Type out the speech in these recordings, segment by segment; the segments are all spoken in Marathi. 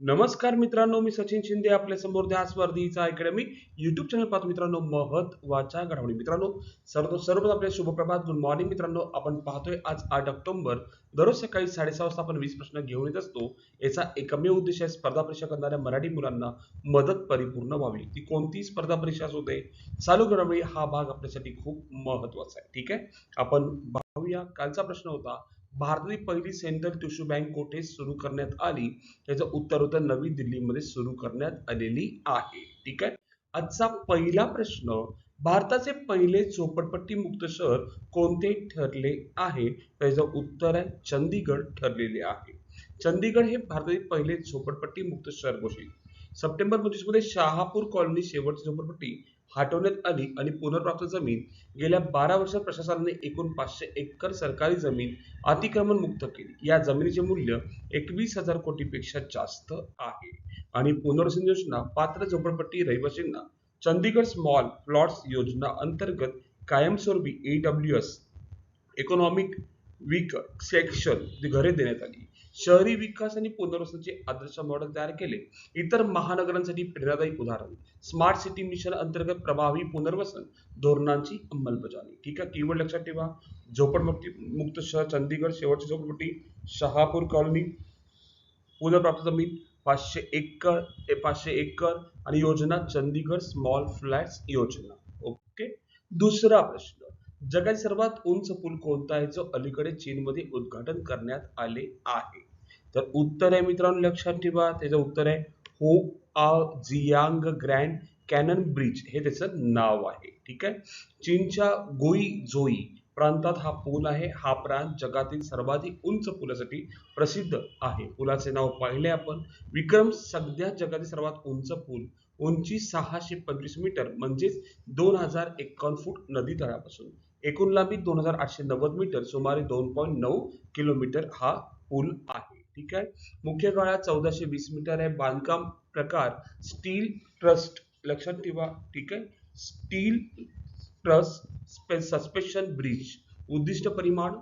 नमस्कार मित्रांनो मी सचिन शिंदे आपल्यासमोर त्या स्पर्धेचा अकॅडमी युट्यूब चॅनल पाहतो मित्रांनो महत्त्वाच्या घडामोडी. मित्रांनो सर्व सर्व आपल्या शुभप्रभात गुड मॉर्निंग मित्रांनो. आपण पाहतोय आज आठ ऑक्टोबर दररोज सकाळी साडेसहा वाजता आपण वीस प्रश्न घेऊन येत असतो. याचा एकमेव उद्देश आहे स्पर्धा परीक्षा करणाऱ्या मराठी मुलांना मदत परिपूर्ण व्हावी. ती कोणती स्पर्धा परीक्षा असू दे चालू घडामोडी हा भाग आपल्यासाठी खूप महत्त्वाचा आहे. ठीक आहे? आपण पाहूया कालचा प्रश्न होता भारतातील पहिली सेंट्रल टिश्यू बँक कोठे सुरू करण्यात आली? याचं उत्तर होतं नवी दिल्लीमध्ये सुरू करण्यात आलेली आहे. ठीक आहे? आजचा पहिला प्रश्न भारताचे पहिले झोपडपट्टी मुक्त शहर कोणते ठरले आहे? त्याचं उत्तर आहे चंदीगड ठरलेले आहे. चंदीगड हे भारतातील पहिले झोपडपट्टी मुक्त शहर घोषित. सप्टेंबर पंचवीसमध्ये शहापूर कॉलनी शेवटची झोपडपट्टी हटवण्यात आली आणि पुनर्प्राप्त जमीन गेल्या बारा वर्षात प्रशासनाने एकूण पाचशे एकर सरकारी जमीन अतिक्रमण मुक्त केली. या जमिनीचे मूल्य एकवीस हजार कोटीपेक्षा जास्त आहे. आणि पुनर्वसन योजना पात्र झोपडपट्टी रहिवासींना चंदीगड स्मॉल प्लॉट्स योजना अंतर्गत कायमस्वरूपी E W S economic weak section घरे देण्यात आली. शहरी विकास आणि पुनर्वसनाचे आदर्श मॉडेल तयार केले. इतर महानगरांसाठी प्रेरणादायी उदाहरण. स्मार्ट सिटी मिशन अंतर्गत प्रभावी पुनर्वसन धोरणांची अंमलबजावणी. ठीक आहे? कीवर्ड लक्षात ठेवा. झोपडपट्टी मुक्त शहर चंदीगड शेवटची झोपडपट्टी शहापूर कॉलनी पुनर्प्राप्त जमीन पाचशे एकर ते पाचशे एकर आणि योजना चंदीगड स्मॉल फ्लॅट्स योजना. ओके दुसरा प्रश्न. जगात सर्वात उंच पूल कोणता आहे? जो अलीकडे चीनमध्ये उद्घाटन करण्यात आले आहे. तर उत्तर आहे मित्रांनो लक्षात ठेवा. त्याचं उत्तर आहे हो आ जियांग ग्रँड कॅनन ब्रिज. हे त्याचं नाव आहे. ठीक आहे? चीनच्या गोई जोई प्रांतात हा पूल आहे. हा प्रांत जगातील सर्वाधिक उंच पुलासाठी प्रसिद्ध आहे. पुलाचे नाव पाहिले आपण. विक्रम सध्या जगातील सर्वात उंच पूल. उंची सहाशे पंचवीस मीटर म्हणजेच दोन हजार एकावन्न फूट नदी तळापासून एकूण लांबी दोन हजार आठशे नव्वद मीटर सुमारे दोन पॉईंट नऊ किलोमीटर हा पूल आहे. ठीक आहे? मुख्य गाळा चौदाशे वीस मीटर आहे. बांधकाम प्रकार स्टील ट्रस्ट लक्षात ठेवा. ठीक आहे? स्टील ट्रस्ट सस्पेन्शन ब्रिज उद्दिष्ट परिमाण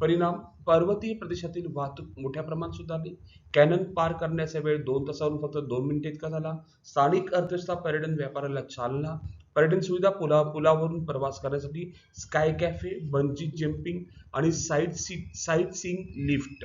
परिणाम पर्वतीय प्रदेशातील वाहतूक मोठ्या प्रमाणात सुधारली. कॅनन पार करण्याचा वेळ दोन तासावरून फक्त दोन मिनिटे इतका झाला. स्थानिक अर्थव्यवस्था पर्यटन व्यापाराला चालना पर्यटन सुविधा पुला पुलावरून प्रवास करण्यासाठी स्काय कॅफे बंजी जम्पिंग आणि sight see sightseeing lift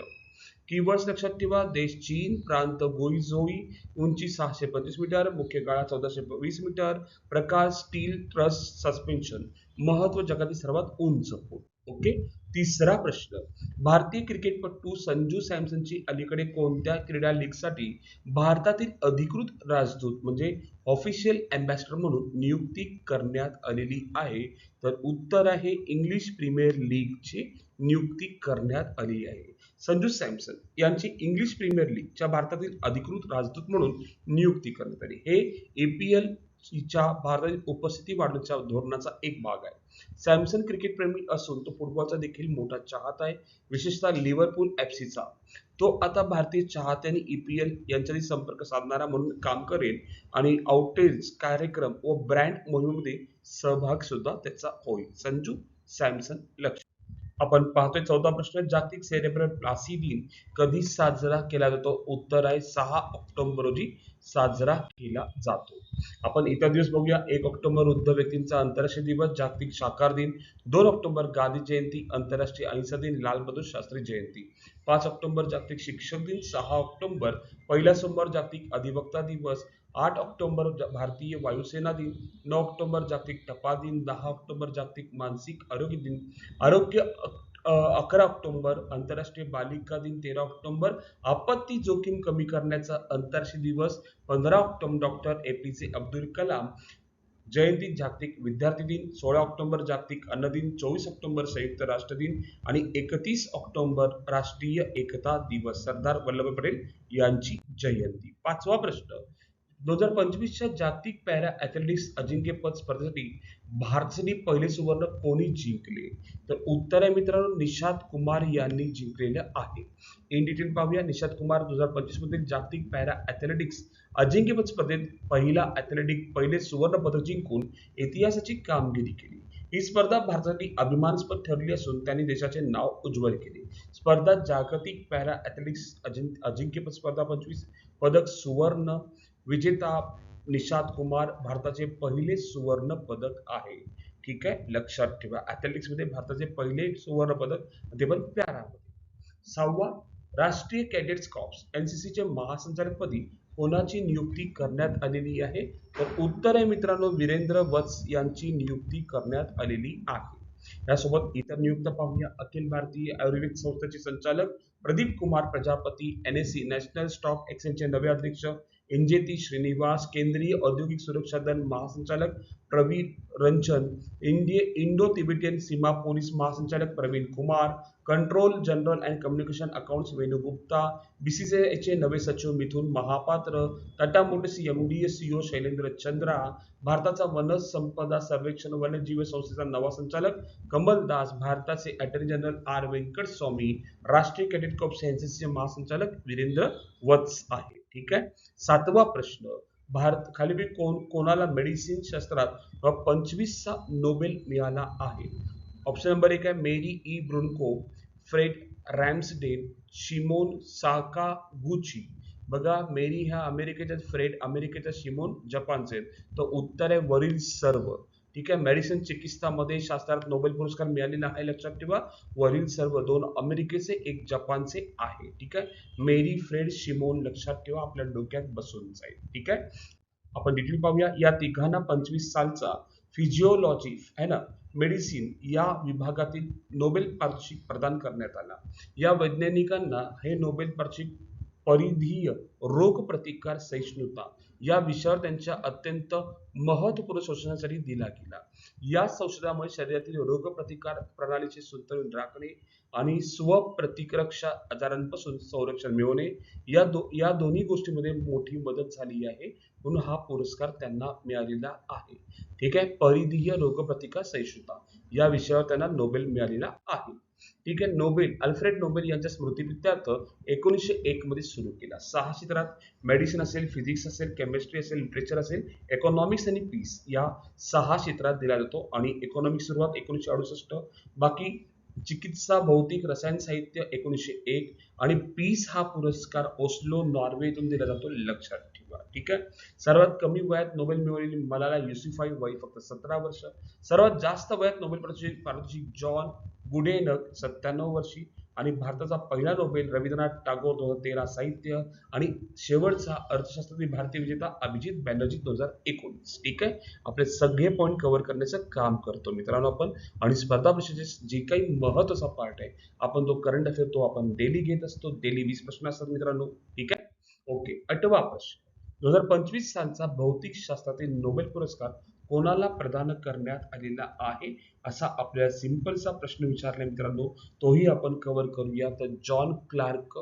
keywords लक्षात ठेवा. देश चीन प्रांत गोईझोई उंची सहाशे पंचवीस मीटर मुख्य गाळा चौदाशे वीस मीटर प्रकार स्टील ट्रस्ट सस्पेन्शन महत्त्व जगातील सर्वात उंच पूल ओके? तिसरा प्रश्न. भारतीय क्रिकेटपटू संजू सॅमसनची अलीकडे कोणत्या क्रीडा लीगसाठी भारतातील अधिकृत राजदूत म्हणजे ऑफिशियल अँबॅसिडर म्हणून नियुक्ती करण्यात आलेली आहे तर उत्तर आहे इंग्लिश प्रीमियर लीगची नियुक्ती करण्यात आली आहे. संजू सॅमसन यांची इंग्लिश प्रीमियर लीगच्या भारतातील अधिकृत राजदूत म्हणून नियुक्ती करण्यात आली. हे एपीएल च्या भारतातील उपस्थिती वाढवण्याच्या धोरणाचा एक भाग आहे. सॅमसन क्रिकेट प्रेमी असून तो फुटबॉलचा देखील मोठा चाहता आहे विशेषतः लिव्हरपूल एफसीचा तो आता भारतीय चाहते आणि ईपीएल यांच्यातील संपर्क साधणारा म्हणून काम करेल आणि आउटेज कार्यक्रम व ब्रँड मोहिमेमध्ये सहभाग सुद्धा त्याचा होईल. संजू सॅमसन लक्ष. आपण पाहतोय चौथा प्रश्न जागतिक सेरेब्रल प्लासी दिन कधी साजरा केला जातो? उत्तर आहे सहा ऑक्टोबर रोजी साजरा केला जातो. आपण इतर दिवस बघूया एक ऑक्टोबर वृद्ध व्यक्तींचा आंतरराष्ट्रीय दिवस जागतिक शाकार दिन. दोन ऑक्टोबर गांधी जयंती आंतरराष्ट्रीय अहिंसा दिन लाल बहादूर शास्त्री जयंती. पाच ऑक्टोबर जागतिक शिक्षक दिन सहा ऑक्टोबर पहिला सोमवार जागतिक अधिवक्ता दिवस आठ ऑक्टोबर भारतीय वायुसेना दिन नऊ ऑक्टोबर जागतिक टपाल दिन दहा ऑक्टोबर जागतिक मानसिक आरोग्य दिन. आरोग्य अकरा ऑक्टोंबर आंतरराष्ट्रीय बालिका दिन तेरा ऑक्टोंबर. आपत्ती जोखीम कमी करण्याचा आंतरराष्ट्रीय दिवस पंधरा ऑक्टोबर डॉक्टर ए पी जे अब्दुल कलाम. जयंती जागतिक विद्यार्थी दिन सोळा ऑक्टोबर जागतिक अन्न दिन चोवीस ऑक्टोबर संयुक्त राष्ट्र दिन आणि एकतीस ऑक्टोबर राष्ट्रीय एकता दिवस. सरदार वल्लभभाई पटेल यांची जयंती. पाचवा प्रश्न. दोन हजार पंचवीसच्या जागतिक पॅरा ॲथलेटिक्स अजिंक्यपद स्पर्धेसाठी भारतासाठी पहिले सुवर्ण कोणी जिंकले? तर उत्तर आहे मित्रांनो निषाद कुमार यांनी जिंकलेलं आहे. इन डिटेल पाहूया. निषाद कुमार दोन हजार पंचवीसमध्ये जागतिक पॅरा ॲथलेटिक्स अजिंक्यपद स्पर्धेत पहिला ॲथलेटिक पहिले सुवर्ण पदक जिंकून इतिहासाची कामगिरी केली. ही स्पर्धा भारतासाठी अभिमानास्पद ठरली असून त्यांनी देशाचे नाव उज्ज्वल केले. स्पर्धा जागतिक पॅरा ॲथलेटिक्स अजिंक्यपद स्पर्धा पंचवीस पदक सुवर्ण विजेता निषाद कुमार भारताचे पहिले सुवर्ण पदक आहे. ठीक आहे? लक्षात ठेवा. Athletics मध्ये भारताचे पहिले सुवर्ण पदक ते पण पॅरामध्ये सहावा राष्ट्रीय कॅडेट्स कॉप्स एनसीसी चे महासंचालकपदी कोणाची नियुक्ती करण्यात आलेली आहे? तर उत्तर आहे मित्रांनो वीरेंद्र वत्स यांची नियुक्ती करण्यात आलेली आहे. यासोबत इतर नियुक्त पाहूया. अखिल भारतीय आयुर्वेद संस्थेचे संचालक Pradeep Kumar Prajapati N S C national stock एक्सचेंजचे नवे अध्यक्ष इंजेती श्रीनिवास केंद्रीय औद्योगिक सुरक्षा दल महासंचालक Praveen Ranjan India Indo Tibetan सीमा पोलीस महासंचालक Praveen Kumar control general and communication accounts Venu Gupta बीसीसीआयचे नवे सचिव Mithun Mahapatra Tata motors S CEO Shailendra Chandra भारताचा वन संपदा सर्वेक्षण वन्यजीव संस्थेचा नवा संचालक कमल दास भारताचे attorney general R Venkat Swami राष्ट्रीय कॅडेट कॉप्स एनसीसीचे महासंचालक वीरेंद्र वत्स आहे ठीक आहे? सातवा प्रश्न. भारत खाली कोण कोणाला मेडिसिन शास्त्रात पंचवीसचा नोबेल मिळाला आहे? ऑप्शन नंबर एक आहे Mary E Brunkow Fred Ramsdell Shimon Sakaguchi बघा मेरी ह्या अमेरिकेच्या फ्रेड अमेरिकेच्या शिमोन जपानचे तर उत्तर आहे वरील सर्व. ठीक आहे. मेडिसिन चिकित्सामध्ये शास्त्रात नोबेल पुरस्कार मिळालेला आहे लक्षात ठेवा. वरील सर्व दोन अमेरिकेचे एक जपानचे आहे. ठीक आहे? मेरी फ्रेड शिमोन लक्षात ठेवा. आपल्या डोक्यात बसून जाईल. ठीक आहे? आपण डिटेल पाहूया. या तिघांना पंचवीस सालचा फिजिओलॉजी आहे ना? मेडिसिन या विभागातील नोबेल पारितोषिक प्रदान करण्यात आला. या वैज्ञानिकांना हे नोबेल पारितोषिक परिधीय रोग प्रतिकार सहिष्णुता या विषयावर त्यांच्या अत्यंत महत्त्वपूर्ण संशोधनासाठी दिला गेला. या संशोधनामुळे शरीरातील रोगप्रतिकार प्रणालीचे संतुलन राखणे आणि स्वप्रतिरक्षा आजारांपासून संरक्षण मिळवणे या दो या दोन्ही गोष्टींमध्ये मोठी मदत झाली आहे. म्हणून हा पुरस्कार त्यांना मिळालेला आहे. ठीक आहे? परिधीय रोगप्रतिकार सहिष्णुता या विषयावर त्यांना नोबेल मिळालेला आहे. ठीक आहे. नोबेल अल्फ्रेड नोबेल यांच्या स्मृतीप्रित्यर्थ एकोणीसशे एक मध्ये सुरू केला. सहा क्षेत्रात मेडिसिन असेल फिजिक्स असेल केमिस्ट्री असेल लिटरेचर असेल इकॉनॉमिक्स आणि पीस या सहा क्षेत्रात दिला जातो आणि इकॉनॉमिक्स सुरुवात एकोणीसशे अडुसष्ट. बाकी चिकित्सा भौतिक रसायन साहित्य एकोणीसशे एक आणि पीस हा पुरस्कार ओस्लो नॉर्वे इथून दिला जातो लक्षात ठेवा. ठीक आहे? सर्वात कमी वयात नोबेल मिळवलेली मलाला युसिफाई वय फक्त सतरा वर्ष. सर्वात जास्त वयात नोबेल पारितोषिक जॉन गुडे सत्त्याण्णव वर्षी आणि भारताचा पहिला नोबेल रवींद्रनाथ टागोर दोन हजार तेरा साहित्य आणि शेवटचा अर्थशास्त्रातील भारतीय विजेता अभिजित बॅनर्जी दोन हजार एकोणीस. ठीक आहे? आपले सगळे पॉईंट कव्हर करण्याचं काम करतो मित्रांनो आपण. आणि स्पर्धा परीक्षेचे जे काही महत्त्वाचा पार्ट आहे आपण तो करंट अफेअर तो आपण डेली घेत असतो डेली वीस प्रश्न असतात मित्रांनो. ठीक आहे? ओके अठवा प्रश्न. दोन हजार पंचवीस सालचा भौतिक शास्त्रातील नोबेल पुरस्कार कोणाला प्रदान करण्यात आलेला आहे? असा आपल्याला सिंपलचा प्रश्न विचारला मित्रांनो. तोही आपण कव्हर करूया. तर John Clarke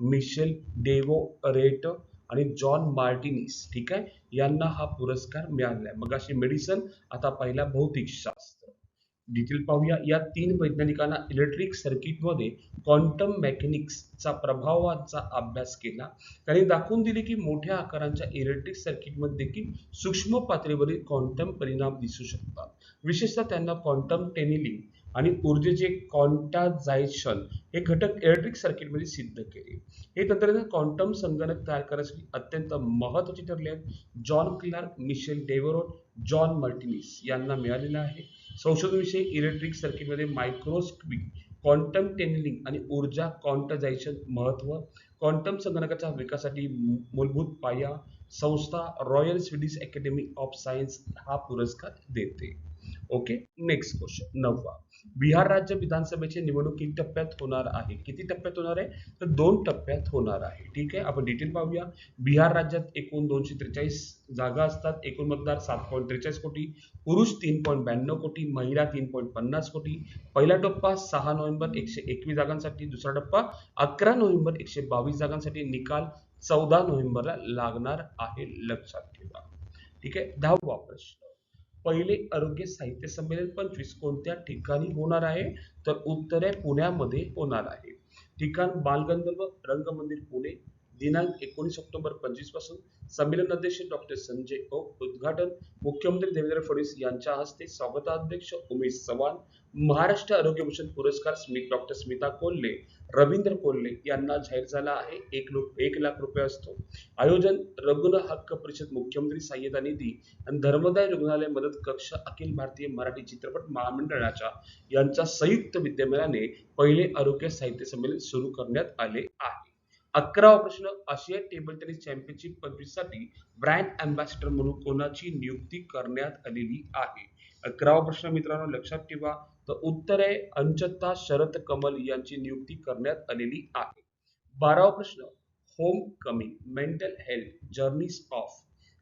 Michel Devoret आणि जॉन मार्टिनिस ठीक आहे? यांना हा पुरस्कार मिळाला आहे. मग अशी मेडिसन आता पहिला भौतिक शास्त्र डिटेल पाहूया. या तीन वैज्ञानिकांना इलेक्ट्रिक सर्किटमध्ये क्वांटम मेकॅनिक्सचा प्रभावाचा अभ्यास केला. त्यांनी दाखवून दिले की मोठ्या आकारांच्या इलेक्ट्रिक सर्किटमध्ये देखील सूक्ष्म पातळीवरील क्वांटम परिणाम दिसू शकतात. विशेषतः त्यांना क्वांटम टेनिलिंग आणि ऊर्जेचे क्वांटाझायशन हे घटक इलेक्ट्रिक सर्किटमध्ये सिद्ध केले. हे तंत्रज्ञान क्वांटम संगणक तयार करण्यासाठी अत्यंत महत्त्वाचे ठरले आहेत John Clarke Michel Devoret John Martinis यांना मिळालेला आहे. संशोधनविषयी इलेक्ट्रिक सर्किटमध्ये मायक्रोस्कोपिक क्वांटम टेनलिंग आणि ऊर्जा क्वांटायझेशन महत्त्व क्वांटम संगणकाच्या विकासासाठी मूलभूत पाया संस्था Royal Swedish Academy of Science हा पुरस्कार देते. ओके नेक्स्ट क्वेश्चन नववा. बिहार राज्य विधानसभेची निवडणूक किती टप्प्यात होणार आहे? किती टप्प्यात होणार आहे? तर दोन टप्प्यात होणार आहे. ठीक आहे? आपण डिटेल पाहूया. बिहार राज्यात एकूण दोनशे त्रेचाळीस जागा असतात. एकूण मतदार सात पॉईंट त्रेचाळीस कोटी. पुरुष तीन पॉईंट ब्याण्णव कोटी. महिला तीन पॉईंट पन्नास कोटी. पहिला टप्पा सहा नोव्हेंबर एकशे एकवीस जागांसाठी. दुसरा टप्पा अकरा नोव्हेंबर एकशे बावीस जागांसाठी. निकाल चौदा नोव्हेंबरला लागणार आहे. लक्षात ठेवा. ठीक आहे? दहावा प्रश्न. पहिले आरोग्य साहित्य संमेलन पंचवीस कोणत्या ठिकाणी होणार आहे? तर उत्तर आहे पुण्यामध्ये होणार आहे. ठिकाण बालगंधर्व रंगमंदिर पुणे दिनांक एकोणीस ऑक्टोबर पंचवीसपासून संमेलन अध्यक्ष डॉक्टर संजय ओक उद्घाटन. मुख्यमंत्री देवेंद्र फडणवीस यांच्या हस्ते स्वागताध्यक्ष उमेश चव्हाण महाराष्ट्र आरोग्य भूषण पुरस्कार स्मित डॉक्टर स्मिता कोल्हे रवींद्र कोल्हे यांना जाहीर झाला आहे. एक लोक एक लाख रुपये असतो. आयोजन रघुन हक्क परिषद मुख्यमंत्री सहाय्यता निधी आणि धर्मदाय रुग्णालय मदत कक्ष अखिल भारतीय मराठी चित्रपट महामंडळाच्या यांच्या संयुक्त विद्यमानाने पहिले आरोग्य साहित्य संमेलन सुरू करण्यात आले आहे. अकरावा प्रश्न आशिया टेबल टेनिस चॅम्पियनशिप पदवीसाठी ब्रँड अँबॅसिडर म्हणून कोणाची नियुक्ती करण्यात आलेली आहे? अकरावा प्रश्न मित्रांनो लक्षात ठेवा. तर उत्तर आहे अंचता शरद कमल यांची नियुक्ती करण्यात आलेली आहे. बारावा प्रश्न home coming mental health journeys of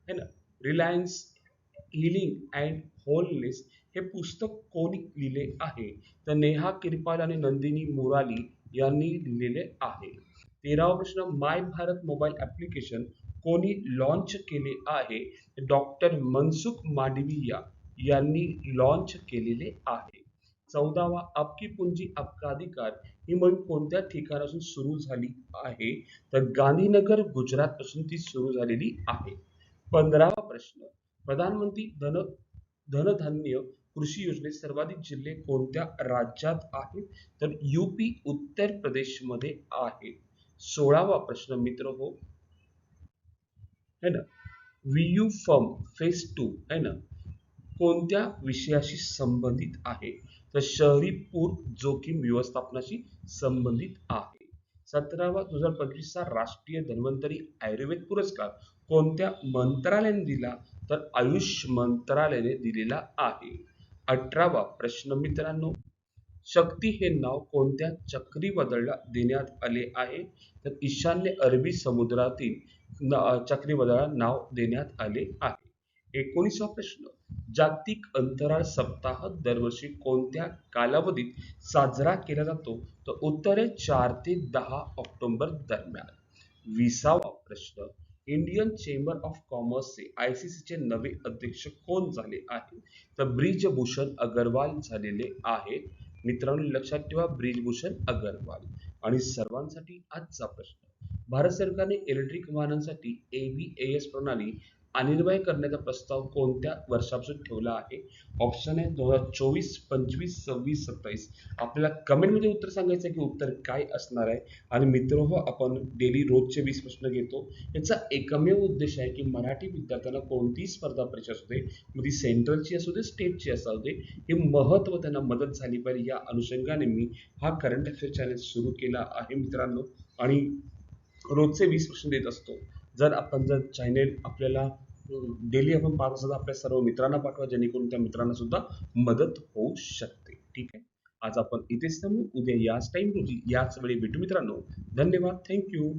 है ना? रिलायन्स हिलिंग अँड होलनेस हे पुस्तक कोणी लिहिले आहे? तर नेहा किरपाल आणि नंदिनी मुराली यांनी लिहिलेले आहे. तेरावा प्रश्न माय भारत मोबाईल ऍप्लिकेशन कोणी लॉन्च केले आहे? डॉक्टर मनसुख मांडविया यांनी लॉन्च केलेले आहे. चौदावा आपकी पुंजी आपका अधिकार ही मोहीम कोणत्या ठिकाणापासून सुरू झाली आहे? तर गांधीनगर गुजरात पासून ती सुरू झालेली आहे. पंधरावा प्रश्न प्रधानमंत्री धन धनधान्य कृषी योजनेत सर्वाधिक जिल्हे कोणत्या राज्यात आहेत? तर युपी उत्तर प्रदेशमध्ये आहे सोळावा प्रश्न मित्र हो. है ना? यू फॉर्म फेज टू है ना? कोणत्या विषयाशी संबंधित आहे? तर शहरी पूर जोखीम व्यवस्थापनाशी संबंधित आहे. सतरावा दोन हजार पंचवीसचा राष्ट्रीय धन्वंतरी आयुर्वेद पुरस्कार कोणत्या मंत्रालयाने दिला? तर आयुष मंत्रालयाने दिलेला आहे. अठरावा प्रश्न मित्रांनो शक्ती हे नाव कोणत्या चक्रीवादळाला देण्यात आले आहे? तर ईशान्य अरबी समुद्रातील चक्रीवादळाला नाव देण्यात आले आहे. एकोणीसवा प्रश्न. जागतिक अंतराळ सप्ताह दरवर्षी कोणत्या कालावधीत साजरा केला जातो? तर उत्तरे चार ते दहा ऑक्टोबर दरम्यान. विसावा प्रश्न. इंडियन चेंबर ऑफ कॉमर्सचे आय सी सीचे नवे अध्यक्ष कोण झाले आहे? तर ब्रिजभूषण अगरवाल झालेले आहेत. मित्रांनो लक्षात ठेवा ब्रिजभूषण अगरवाल. आणि सर्वांसाठी आजचा प्रश्न. भारत सरकारने इलेक्ट्रिक वाहनांसाठी एस प्रणाली अनिर्वाय करण्याचा प्रस्ताव कोणत्या वर्षापासून ठेवला आहे? ऑप्शन आहे दोन हजार चोवीस पंचवीस सव्वीस सत्तावीस. आपल्याला कमेंटमध्ये उत्तर सांगायचं आहे की उत्तर काय असणार आहे? आणि मित्र हो आपण डेली रोजचे वीस प्रश्न घेतो. याचा एकमेव उद्देश आहे की मराठी विद्यार्थ्यांना कोणतीही स्पर्धा परीक्षा असू दे मग ती सेंट्रलची असू दे स्टेटची असू दे हे महत्त्व त्यांना मदत झाली पाहिजे. या अनुषंगाने मी हा करंट अफेअर चॅनल सुरू केला आहे मित्रांनो. आणि रोजचे वीस प्रश्न देत असतो. जर आपण जर चॅनेल आपल्याला डेली आपण पाहत असतो आपल्या सर्व मित्रांना पाठवा जेणेकरून त्या मित्रांना सुद्धा मदत होऊ शकते. ठीक आहे? आज आपण इथेच थांबू. उद्या याच टाईम रोजी याच वेळी भेटू मित्रांनो. धन्यवाद. थँक्यू